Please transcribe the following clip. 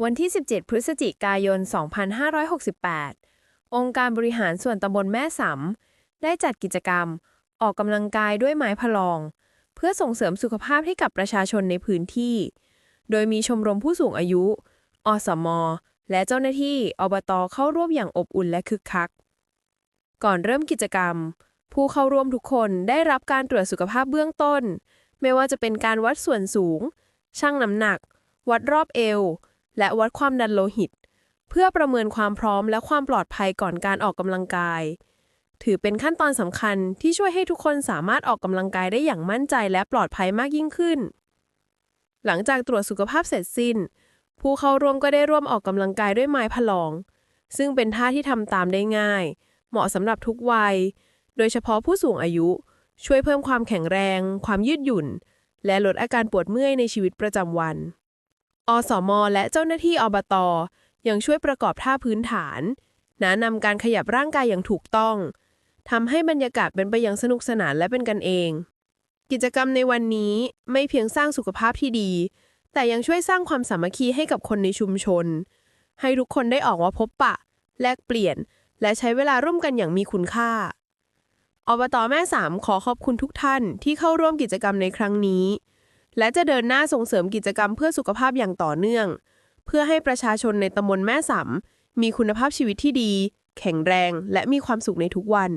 วันที่ 17 พฤศจิกายน 2568 องค์การบริหารส่วนตำบลแม่สำได้จัดกิจกรรม ออกกำลังกายด้วยไม้พลอง เพื่อส่งเสริมสุขภาพให้กับประชาชนในพื้นที่ โดยมีชมรมผู้สูงอายุ อสม และเจ้าหน้าที่อบตเข้าร่วมอย่างอบอุ่นและคึกคัก ก่อนเริ่มกิจกรรม ผู้เข้าร่วมทุกคนได้รับการตรวจสุขภาพเบื้องต้น ไม่ว่าจะเป็นการวัดส่วนสูง ชั่งน้ำหนัก วัดรอบเอว และวัดความดันโลหิต เพื่อประเมินความพร้อมและความปลอดภัยก่อนการออกกำลังกาย ถือเป็นขั้นตอนสำคัญที่ช่วยให้ทุกคนสามารถออกกำลังกายได้อย่างมั่นใจและปลอดภัยมากยิ่งขึ้น หลังจากตรวจสุขภาพเสร็จสิ้น ผู้เข้าร่วมก็ได้ร่วมออกกำลังกายด้วยไม้พลอง ซึ่งเป็นท่าที่ทำตามได้ง่าย เหมาะสำหรับทุกวัย โดยเฉพาะผู้สูงอายุ ช่วยเพิ่มความแข็งแรง ความยืดหยุ่น และลดอาการปวดเมื่อยในชีวิตประจำวัน อสมและเจ้าหน้าที่อบต ยังช่วยประกอบท่าพื้นฐานแนะนำการขยับร่างกายอย่างถูกต้องทำให้บรรยากาศเป็นไปอย่างสนุกสนานและเป็นกันเอง กิจกรรมในวันนี้ไม่เพียงสร้างสุขภาพที่ดี แต่ยังช่วยสร้างความสามัคคีให้กับคนในชุมชน ให้ทุกคนได้ออกมาพบปะ แลกเปลี่ยน และใช้เวลาร่วมกันอย่างมีคุณค่าอบตแม่สามขอขอบคุณทุกท่านที่เข้าร่วมกิจกรรมในครั้งนี้ และจะเดินหน้าส่งเสริมกิจกรรมเพื่อสุขภาพอย่างต่อเนื่อง เพื่อให้ประชาชนในตำบลแม่สำมีคุณภาพชีวิตที่ดี แข็งแรง และมีความสุขในทุกวัน